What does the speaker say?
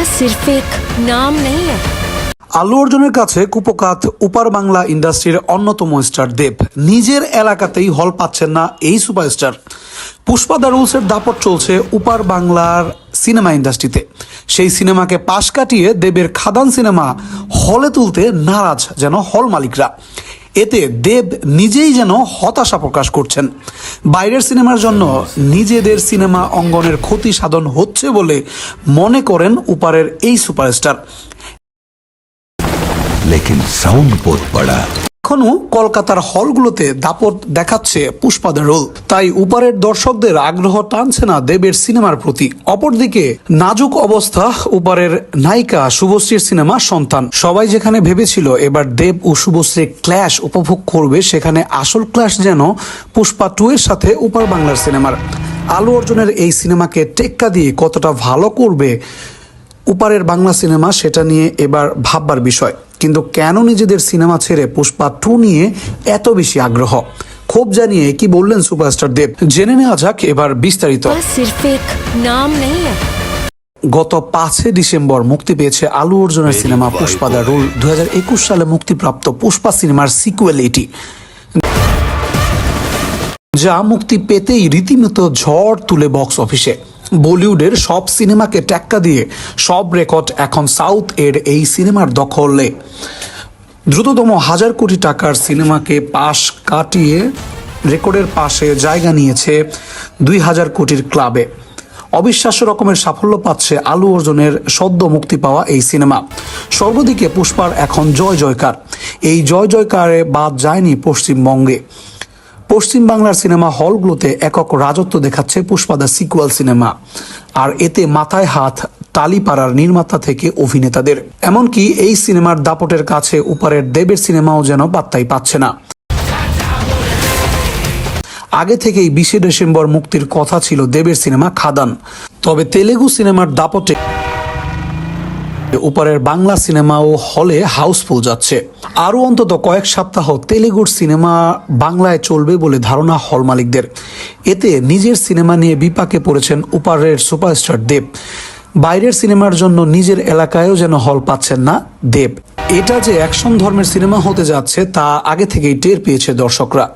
बस सिर्फ एक नाम नहीं है আল্লু অর্জুনের কাছে কুপকাত উপার বাংলা ইন্ডাস্ট্রির অন্যতম স্টার দেব নিজের এলাকাতেই হল পাচ্ছেন না এই সুপারস্টার পুষ্পা দ্য রুলসের দাপট চলছে উপার বাংলার সিনেমা ইন্ডাস্ট্রিতে সেই সিনেমাকে পাশ কাটিয়ে দেবের খাদান সিনেমা হলে তুলতে নারাজ যেন হল মালিকরা এতে দেব নিজেই যেন হতাশা প্রকাশ করছেন। বাইরের সিনেমার জন্য নিজেদের সিনেমা অঙ্গনের ক্ষতি সাধন হচ্ছে বলে মনে করেন উপারের এই সুপারস্টার। লেকিন সাউন্ড বহুত বড়া। এখনও কলকাতার হলগুলোতে দাপট দেখাচ্ছে পুষ্পাদের রোল। তাই উপারের দর্শকদের আগ্রহ টানছে না দেবের সিনেমার প্রতি। অপরদিকে নাজুক অবস্থা উপারের নায়িকা শুভশ্রীর সিনেমা সন্তান। সবাই যেখানে ভেবেছিল এবার দেব ও শুভশ্রী ক্ল্যাশ উপভোগ করবে, সেখানে আসল ক্ল্যাশ যেন পুষ্পা টু এর সাথে উপার বাংলার সিনেমার। আলু অর্জুনের এই সিনেমাকে টেক্কা দিয়ে কতটা ভালো করবে উপারের বাংলা সিনেমা, সেটা নিয়ে এবার ভাববার বিষয়। কিন্তু কেন নিজেদের সিনেমা ছেড়ে পুষ্পা টু নিয়ে এত বেশি আগ্রহ? ক্ষোভ জানিয়ে কি বললেন সুপারস্টার দেব? জেনে নেওয়া যাক এবার বিস্তারিত। গত পাঁচে ডিসেম্বর মুক্তি পেয়েছে আলু অর্জুনের সিনেমা পুষ্পা দা রুল। দুই হাজার একুশ সালে মুক্তিপ্রাপ্ত পুষ্পা সিনেমার সিকুয়েল এটি। যা মুক্তি পেতেই রীতিমতো ঝড় তুলে বক্স অফিসে বলিউডের সব সিনেমাকে টেক্কা দিয়ে সব রেকর্ড এখন সাউথ এর এই সিনেমার দখলে। দ্রুততম হাজার কোটি টাকার সিনেমাকে পাশ কাটিয়ে রেকর্ডের পাশে জায়গা নিয়েছে দুই হাজার কোটির ক্লাবে। অবিশ্বাস্য রকমের সাফল্য পাচ্ছে আলু অর্জুনের সদ্য মুক্তি পাওয়া এই সিনেমা। সর্বদিকে পুষ্পার এখন জয় জয়কার। এই জয় জয়কারে বাদ যায়নি পশ্চিমবঙ্গে। পশ্চিম বাংলার সিনেমা হলগুলোতে একক রাজত্ব দেখাচ্ছে পুষ্পাদা সিকুয়াল সিনেমা। আর এতে মাথায় হাত টালিপাড়ার নির্মাতা থেকে অভিনেতাদের। এমনকি এই সিনেমার দাপটের কাছে উপারের দেবের সিনেমাও যেন পাত্তাই পাচ্ছে না। আগে থেকেই বিশে ডিসেম্বর মুক্তির কথা ছিল দেবের সিনেমা খাদান। তবে তেলেগু সিনেমার দাপটে উপরের বাংলা সিনেমাও হলে হাউসফুল যাচ্ছে। আরও অন্তত কয়েক সপ্তাহ তেলেগুর সিনেমা বাংলায় চলবে বলে ধারণা হল মালিকদের। এতে নিজের সিনেমা নিয়ে বিপাকে পড়েছেন উপারের সুপারস্টার দেব। বাইরের সিনেমার জন্য নিজের এলাকায়ও যেন হল পাচ্ছেন না দেব। এটা যে অ্যাকশন ধর্মের সিনেমা হতে যাচ্ছে তা আগে থেকেই টের পেয়েছে দর্শকরা।